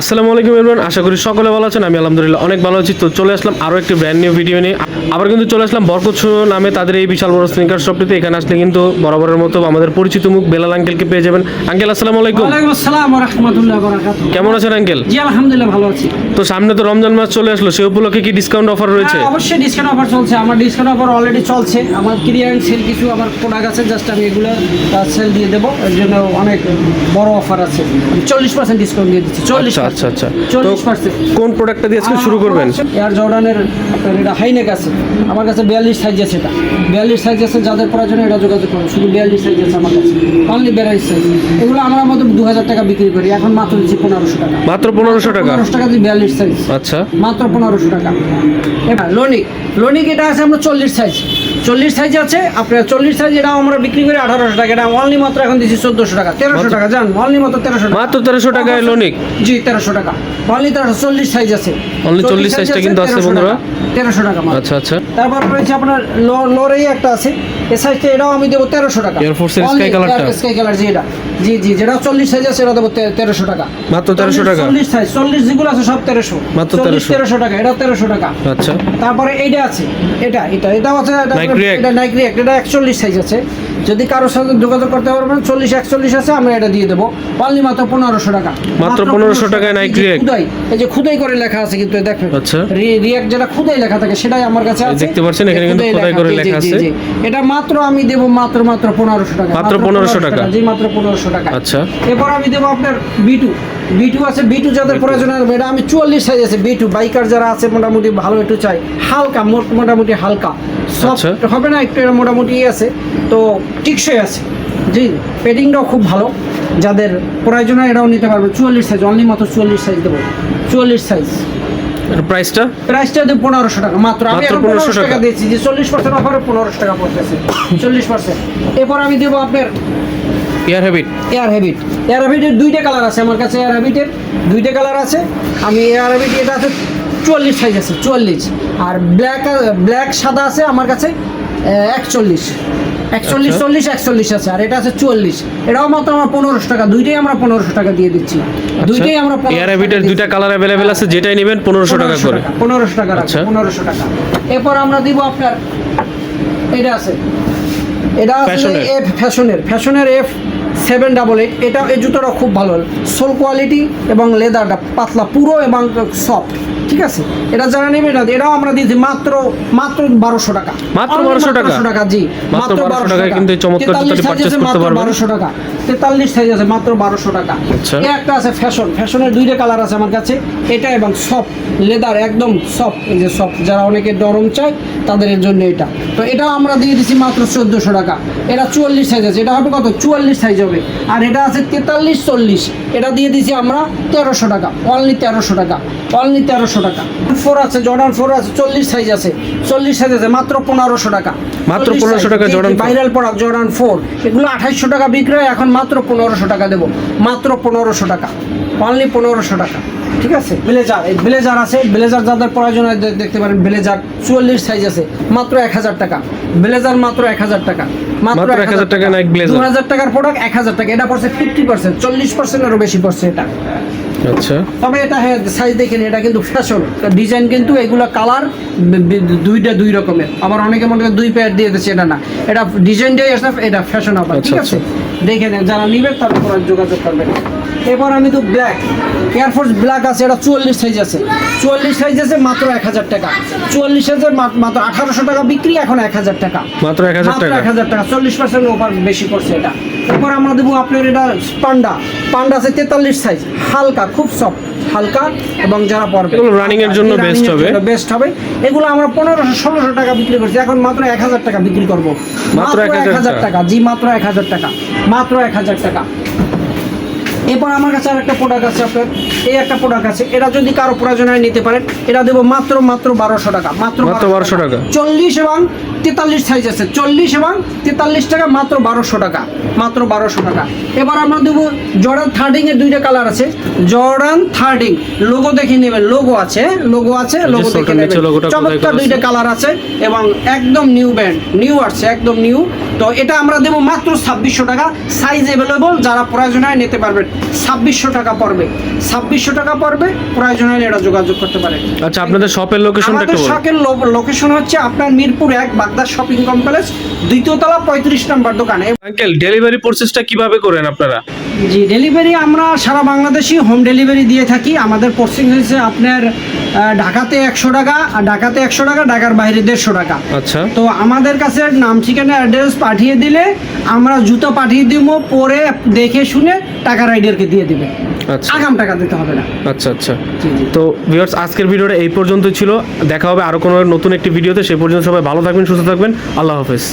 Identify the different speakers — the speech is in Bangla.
Speaker 1: আসসালামু আলাইকুম এভরিওয়ান আশা করি সকলে ভালো আছেন আমি আলহামদুলিল্লাহ অনেক ভালো আছি। তো চলে আসলাম আরও একটি ব্র্যান্ড নিউ ভিডিও নিয়ে। আবার কিন্তু চলে আসলাম বরকত নামে তাদের এই বিশাল বড় স্নিকার শপটিতে এখানে আসলে কিন্তু বরাবরের মতো আমাদের পরিচিত মুখ বেলাল আঙ্কেলকে পেয়ে যাবেন। আঙ্কেল আসসালামু আলাইকুম।
Speaker 2: ওয়ালাইকুম আসসালাম রহমতুল্লাহ বরাকাত
Speaker 1: কেমন আছেন আঙ্কেল
Speaker 2: জি আলহামদুলিল্লাহ ভালো আছি।
Speaker 1: তো সামনে তো রমজান মাস চলে আসলো সেই উপলক্ষে কি ডিসকাউন্ট অফার রয়েছে?
Speaker 2: হ্যাঁ, অবশ্যই ডিসকাউন্ট অফার চলছে। আমার ডিসকাউন্ট অফার অলরেডি চলছে। আমার ক্লিয়ারেন্স সেল কিছু আমার প্রোডাক্ট আছে জাস্ট আমি এগুলো সেল দিয়ে দেবো। এর জন্য অনেক বড় অফার আছে। চল্লিশ পার্সেন্ট ডিসকাউন্ট দিয়ে দিচ্ছি চল্লিশ
Speaker 1: আচ্ছা আচ্ছা। তো কোন প্রোডাক্টটা দিয়ে আজকে শুরু করবেন?
Speaker 2: এয়ার জর্ডানের এটা হাইনেক আছে। আমার কাছে বিয়াল্লিশ সাইজ আছে এটা। বিয়াল্লিশ সাইজ আছে যাদের প্রয়োজন এটা যোগাযোগ করুন। শুধু বিয়াল্লিশ সাইজ আছে আমার কাছে। অনলি বিয়াল্লিশ সাইজ এগুলো আমরা মতো দু হাজার টাকা বিক্রি করি। এখন মাত্র দিচ্ছি পনেরোশো টাকা।
Speaker 1: মাত্র পনেরোশো টাকা?
Speaker 2: পনেরোশো টাকা দিয়ে বিয়াল্লিশ সাইজ
Speaker 1: আচ্ছা।
Speaker 2: মাত্র পনেরোশো টাকা। এবার লোনিক লোনিক এটা আছে আমরা চল্লিশ সাইজ চল্লিশ সাইজ আছে আপনার চল্লিশ সাইজ এটা আমরা বিক্রি করি আঠারোশো টাকা। এটা অনলি মাত্র এখন দিচ্ছি চোদ্দোশো টাকা। তেরোশো টাকা জান অনলি মাত্র তেরোশো টাকা।
Speaker 1: মাত্র তেরোশো টাকায় লোনিক?
Speaker 2: জি তেরোশো টাকা। অনলি তেরোশো চল্লিশ সাইজ আছে।
Speaker 1: Only 40 size টা কিন্তু আছে বন্ধুরা।
Speaker 2: তেরোশো টাকা
Speaker 1: আচ্ছা আচ্ছা।
Speaker 2: তারপর রয়েছে আপনার লো- লোরেই একটা আছে। এ সাইজটা এটাও আমি দেবো তেরোশো টাকা।
Speaker 1: Air Force এর sky colour টা?
Speaker 2: স্কাই কালার জি এটা। জি জি যেটা চল্লিশ সাইজ আছে এটা দেবো তেরোশো টাকা।
Speaker 1: মাত্র 1300 টাকা?
Speaker 2: চল্লিশ সাইজ চল্লিশ যেগুলো আছে সব তেরোশো।
Speaker 1: মাত্র
Speaker 2: চল্লিশ
Speaker 1: 1300
Speaker 2: তেরোশো টাকা এটা তেরোশো টাকা।
Speaker 1: আচ্ছা।
Speaker 2: তারপরে এইটা আছে এটা এটা এটাও আছে এটা? নাইক রিয়াক্ট এটা একচল্লিশ সাইজ আছে। যদি কারোর সাথে যোগাযোগ করতে পারবেন চল্লিশ একচল্লিশ আছে আমরা এটা দিয়ে দেবো। পারলি মাত্র পনেরোশো টাকা।
Speaker 1: মাত্র 1500 টাকায়
Speaker 2: এই খুদাই এই যে খুদাই করে লেখা আছে কিন্তু দেখেন।
Speaker 1: আচ্ছা।
Speaker 2: রিয়াক্ট যেটা খুদাই লেখা থাকে সেটাই আমার কাছে আছে।
Speaker 1: দেখতে পাচ্ছেন, এখানে কিন্তু খোদাই করে লেখা আছে।
Speaker 2: এটা মাত্র আমি দেবো মাত্র মাত্র পনেরোশো টাকা।
Speaker 1: মাত্র 1500 টাকা?
Speaker 2: জি মাত্র পনেরোশো টাকা।
Speaker 1: আচ্ছা।
Speaker 2: এরপর আমি দেবো আপনার বিটু বিটু আছে বিটু যাদের প্রয়োজন হবে এটা আমি চুয়াল্লিশ সাইজ আছে বিটু বাইকার যারা আছে মোটামুটি ভালো একটু চাই। হালকা মোট- মোটামুটি হালকা।
Speaker 1: আচ্ছা।
Speaker 2: সফট হবে না একটু মোটামুটি আছে তো টিকসই আছে। জি পেডিংটাও খুব ভালো। যাদের প্রয়োজন হয় এটাও নিতে পারবে। চুয়াল্লিশ সাইজ অনলি মাত্র চুয়াল্লিশ সাইজ দেবো। চুয়াল্লিশ সাইজ
Speaker 1: প্রাইসটা
Speaker 2: প্রাইসটা দেবো পনেরোশো টাকা। মাত্র আমি পনেরোশো টাকা
Speaker 1: টাকা।
Speaker 2: দিয়েছি। যে চল্লিশ পার্সেন্ট অফারে পনেরোশো টাকা পড়তেছে চল্লিশ পার্সেন্ট এরপর আমি দেবো আপনার
Speaker 1: air habit
Speaker 2: air habit air হ্যাবিটের দুইটা কালার আছে আমার কাছে এয়ার হ্যাবিটের দুইটা কালার আছে। আমি এয়ার হ্যাবিট এটা আছে চুয়াল্লিশ সাইজ আছে চুয়াল্লিশ। আর ব্ল্যাক ব্ল্যাক সাদা আছে আমার কাছে একচল্লিশ। একচল্লিশ
Speaker 1: আচ্ছা।
Speaker 2: চল্লিশ একচল্লিশ আছে আর এটা আছে চুয়াল্লিশ। এটাও মাত্র আমার পনেরোশো টাকা দুইটাই আমরা পনেরোশো টাকা দিয়ে দিচ্ছি। দুইটাই আমরা
Speaker 1: এয়ার হ্যাবিটের দুইটা কালার অ্যাভেলেবেল আছে যেটাই নেবেন পনেরোশো টাকা করে।
Speaker 2: পনেরোশো টাকা
Speaker 1: আচ্ছা।
Speaker 2: পনেরোশো টাকা। এরপর আমরা দিব আপনার এটা আছে। এটা আছে এফ ফ্যাশনের ফ্যাশনের এফ সেভেন ডাবল এইট। এটা এই জুতোটা খুব ভালো। সোল কোয়ালিটি এবং লেদারটা পাতলা, পুরো এবং সফট ঠিক আছে? এটা যারা নেবে এটা এটাও আমরা দিয়েছি মাত্র মাত্র বারোশো টাকা।
Speaker 1: মাত্র 1200 টাকা?
Speaker 2: টাকা জি।
Speaker 1: মাত্র 1200 টাকায় কিন্তু চমৎকার পারবেন।
Speaker 2: বারোশো টাকা। তেতাল্লিশ সাইজ আছে মাত্র বারোশো টাকা।
Speaker 1: আচ্ছা।
Speaker 2: একটা আছে ফ্যাশন ফ্যাশনের দুইটা কালার আছে আমার কাছে। এটা এবং সফট লেদার একদম সফট এই যে সফট যারা অনেকে নরম চায় তাদের জন্য এটা। তো এটাও আমরা দিয়ে দিচ্ছি মাত্র চোদ্দোশো টাকা। এটা চুয়াল্লিশ সাইজ আছে। এটা হবে কত? চুয়াল্লিশ সাইজ হবে। আর এটা আছে তেতাল্লিশ চল্লিশ। এটা দিয়ে দিচ্ছি আমরা তেরোশো টাকা। অনলি তেরোশো টাকা। অনলি তেরোশো টাকা। ফোর আছে জর্ডান ফোর আছে চল্লিশ সাইজ আছে। চল্লিশ সাইজ আছে মাত্র পনেরোশো টাকা।
Speaker 1: মাত্র পনেরোশো টাকা Jordan
Speaker 2: viral product Jordan four এগুলো আঠাইশশো টাকা বিক্রয় এখন মাত্র পনেরোশো টাকা দেবো। মাত্র পনেরোশো টাকা। অনলি পনেরোশো টাকা। ঠিক আছে? ব্লেজার এই ব্লেজার আছে ব্লেজার যাদের প্রয়োজন দেখতে পারেন ব্লেজার চুয়াল্লিশ সাইজ আছে মাত্র এক হাজার টাকা। ব্লেজার মাত্র এক হাজার টাকা।
Speaker 1: মাত্র 1000 টাকা Nike blazer।
Speaker 2: দু হাজার টাকার প্রোডাক্ট এক হাজার টাকা। এটা পড়ছে ফিফটি পার্সেন্ট চল্লিশ পার্সেন্টেরও বেশি পড়ছে এটা।
Speaker 1: আচ্ছা।
Speaker 2: তবে এটা হ্যাঁ সাইজ দেখেন এটা কিন্তু ফ্যাশন ডিজাইন কিন্তু এগুলো কালার দুইটা দুই রকমের। আবার অনেকে মনে করে দুই পেয়ার দিয়ে দিচ্ছে এটা না। এটা ডিজাইনটাই আছে এটা ফ্যাশন আবার
Speaker 1: আচ্ছা,
Speaker 2: ঠিক আছে?
Speaker 1: আচ্ছা।
Speaker 2: দেখে নেন যারা নিবে তার উপর যোগাযোগ করবেন। এবার আমি তো ব্ল্যাক এয়ারফোর্স ব্ল্যাক আছে এটা চুয়াল্লিশ সাইজ আছে। চুয়াল্লিশ সাইজ আছে মাত্র এক হাজার টাকা। চুয়াল্লিশ সাইজের মাত্র আঠারোশো টাকা বিক্রি এখন এক হাজার টাকা।
Speaker 1: মাত্র 1000
Speaker 2: মাত্র
Speaker 1: টাকা।
Speaker 2: এক হাজার টাকা চল্লিশ পার্সেন্ট ওভার বেশি পড়ছে এটা। এরপর আমরা দেবো আপনার এটা পান্ডা। পান্ডা আছে তেতাল্লিশ সাইজ হালকা খুব সফট হালকা এবং যারা পড়বে
Speaker 1: এগুলো running এর জন্য best হবে।
Speaker 2: বেস্ট হবে। এগুলো আমরা পনেরোশো ষোলোশো টাকা বিক্রি করছি এখন মাত্র এক হাজার টাকা বিক্রি করব।
Speaker 1: মাত্র
Speaker 2: এক
Speaker 1: 1000
Speaker 2: হাজার
Speaker 1: টাকা।
Speaker 2: টাকা জি মাত্র এক হাজার টাকা। মাত্র এক হাজার টাকা। এরপর আমার কাছে আর একটা প্রোডাক্ট আছে আপনার। এই একটা প্রোডাক্ট আছে। এটা যদি কারও প্রয়োজন হয় নিতে পারেন এটা দেবো মাত্র মাত্র বারোশো টাকা মাত্র
Speaker 1: মাত্র 1200 টাকা।
Speaker 2: চল্লিশ এবং তেতাল্লিশ সাইজ আছে। চল্লিশ এবং তেতাল্লিশ টাকা মাত্র বারোশো টাকা মাত্র বারোশো টাকা। এবার আমরা দেবো জর্ডান থার্ডিং এর দুইটা কালার আছে। জর্ডান থার্ডিং লোগো দেখে নেবেন। লোগো আছে লোগো আছে লোগো দেখে নেবেন। চমৎকার দুইটা কালার আছে এবং একদম নিউ ব্যান্ড নিউ আসছে একদম নিউ তো এটা আমরা দেবো মাত্র ছাব্বিশশো টাকা। সাইজ অ্যাভেলেবল যারা প্রয়োজন হয় নিতে পারবেন। ছাব্বিশশো টাকা পড়বে। ছাব্বিশশো টাকা পড়বে প্রয়োজন হলে এটা যোগাযোগ করতে পারেন
Speaker 1: আচ্ছা আপনাদের শপের লোকেশনটা
Speaker 2: আমাদের
Speaker 1: বলুন।
Speaker 2: লোকেশন হচ্ছে আপনার মিরপুর এক বাগদার শপিং কমপ্লেক্স দ্বিতীয় তলা পঁয়ত্রিশ নম্বর দোকানে।
Speaker 1: আঙ্কেল ডেলিভারি প্রসেসটা কীভাবে করেন আপনারা?
Speaker 2: জি ডেলিভারি আমরা সারা বাংলাদেশি হোম ডেলিভারি দিয়ে থাকি। আমাদের পোস্টিং হয়েছে আপনার ঢাকাতে একশো টাকা আর ঢাকাতে একশো টাকা ঢাকার বাইরে দেড়শো টাকা।
Speaker 1: আচ্ছা।
Speaker 2: তো আমাদের কাছে নাম ঠিকানা অ্যাড্রেস পাঠিয়ে দিলে আমরা জুতো পাঠিয়ে দিব পরে দেখে শুনে টাকা রাইডারকে দিয়ে দেবে।
Speaker 1: আচ্ছা।
Speaker 2: আগাম টাকা দিতে হবে না।
Speaker 1: আচ্ছা আচ্ছা। তো ভিউয়ার্স আজকের ভিডিওটা এই পর্যন্তই ছিল। দেখা হবে আরও কোনো নতুন একটি ভিডিওতে। সে পর্যন্ত সবাই ভালো থাকবেন সুস্থ থাকবেন। আল্লাহ হাফেজ।